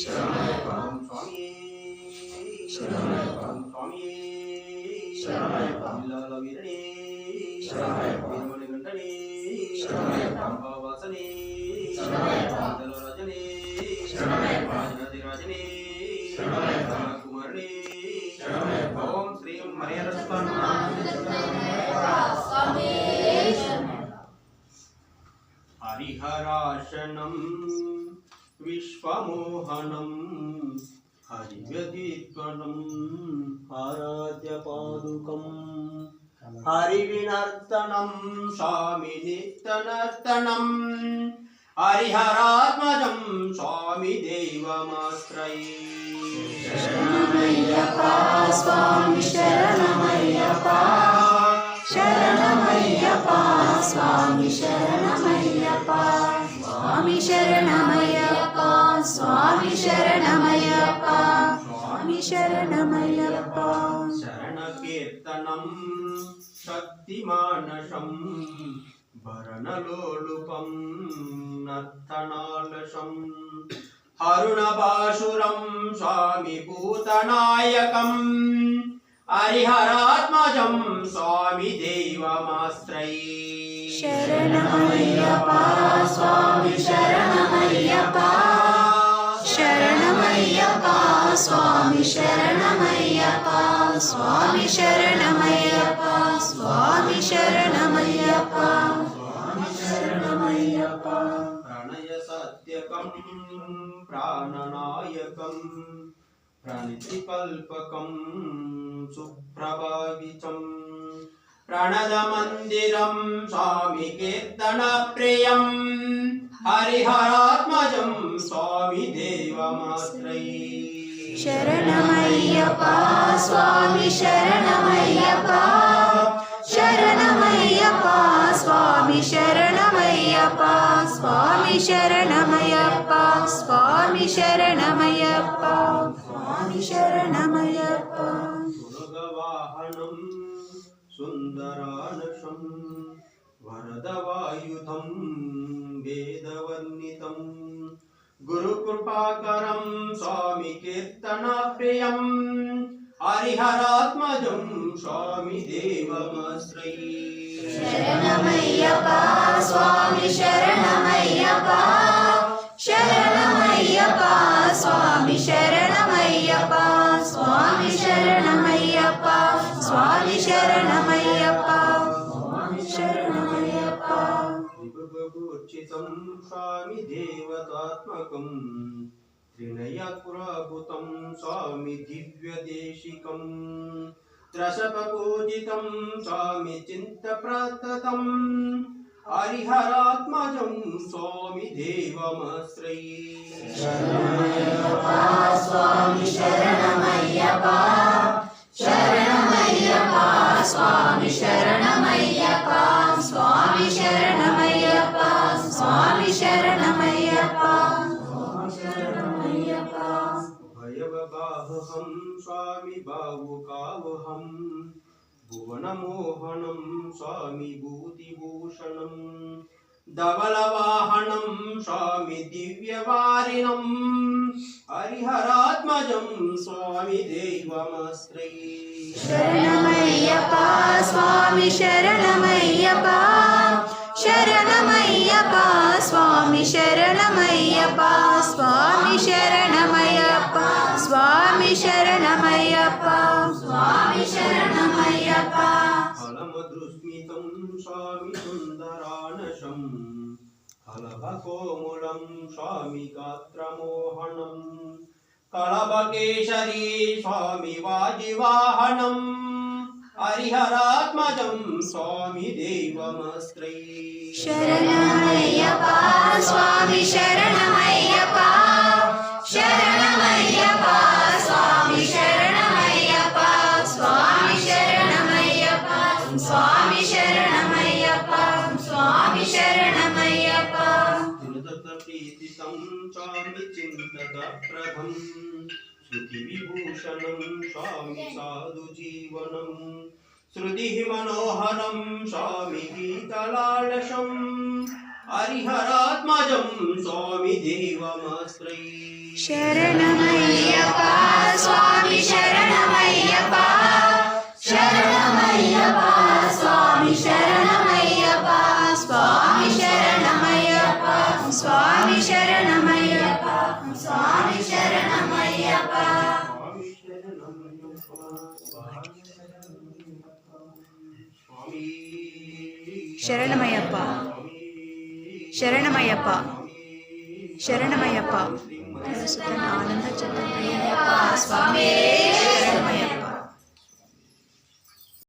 శరణమయ్యప్ప. ఓం స్వామియే శరణమయ్యప్ప. ఓం ఇల్లాల వీరనే శరణమయ్యప్ప. వీరమణి వెంటనే శరణమయ్యప్ప. అంబావాసనే శరణమయ్యప్ప. అందల రాజనే శరణమయ్యప్ప. రాజనే ఓం హరిహరాశనం విశ్వమోహనం హరివ్యతిత్వనం ఆరాధ్య పాదుకం హరివినర్తనం స్వామి నిత్తనర్తనం హరిహరాత్మజం స్వామి దేవమాశ్రయే శరణమయ్యప్ప స్వామి శరణమయ్యప్ప శరణమయ్యప్ప స్వామి శరణమయ్యప్ప. స్వామి శరణమయ్యప్ప స్వామి శరణమయ్యప్ప స్వామి శరణమయ్యప్ప. శరణకీర్తనం శక్తిమానసం భరణలోలుపం నర్తనాలసం. హరుణపాశురం స్వామి భూతనాయకం హరిహరాత్మజం స్వామి దేవమాశ్రయే. ശരണമയ്യപ്പാ സ്വാമി ശരണമയ്യപ്പാ. ശരണമയ്യപ്പാ സ്വാമി ശരണമയ്യപ്പാ സ്വാമി ശരണമയ്യപ്പാ സ്വാമി ശരണമയ്യപ്പാ. സ്വാമി പ്രണയ സത്യകം പ്രാണനായകം പ്രണതിപൽപകം സുപ്രഭാവിചം प्रणदमन्दिरं स्वामिकीर्तनप्रियम् हरिहरात्मजं स्वामि देवमाश्रये शरणमय्यपा स्वामि शरणमय्यपा शरणमय्यपा स्वामि शरणमय्यपा स्वामि शरणमय्यपा स्वामि शरणमय्यपा వరదవాయుధం వేదవర్ణితం. గురుకృపాకరం స్వామి కీర్తన ప్రియం హరిహరాత్మజం స్వామి దేవమాశ్రయే శరణమయ్యప్ప స్వామి శరణమయ్యప్ప. శరణమయ్యప్ప స్వామి శరణమయ్యప్ప. స్వామి स्वामी तं स्वामि स्वामी दिव्य देशिक दिव्यदेशिकम् स्वामी चिंत चिन्तप्राततम् हरिहरात्मज स्वामी देवमाश्रये स्वामी शरणमय्यपा। भयवबाह स्वामी बाहुकाव हम स्वामी भूतिभूषणं। धवलवाहनं स्वामी देवमस्त्री। शरणमय्यपा शरण य पा स्वामि शरणमय स्वामि अपा स्वामि शरणमयपातं स्वामि सुन्दरानशम् हलभकोमलं स्वामि गात्रमोहनम्। कलभकेशरी स्वामि वाजिवाहनम्। హరిహరాత్మజం స్వామి దేవమస్త్రయే శరణమయ్యప్ప స్వామి శరణమయ్యప్ప శరణమయ్యప్ప స్వామి శరణమయ్యప్ప స్వామి శరణమయ్యప్ప స్వామి శరణమయ్యప్ప స్వామి శరణమయ్యప్ప. దినదత్త ప్రీతితం స్వామి శృతి श्रुतिविभूषणं स्वामी साधुजीवनम् श्रुतिः मनोहरं स्वामि गीतलालसम् हरिहरात्मज स्वामी देवमाश्रयी शरणमय्यपा। ಶರಣಮಯಪ್ಪ ಶರಣಮಯಪ್ಪ ಶರಣಮಯಪ್ಪ ಸುತನ ಆನಂದ ಚಂದ್ರಯ್ಯಪ್ಪ ಸ್ವಾಮಿ.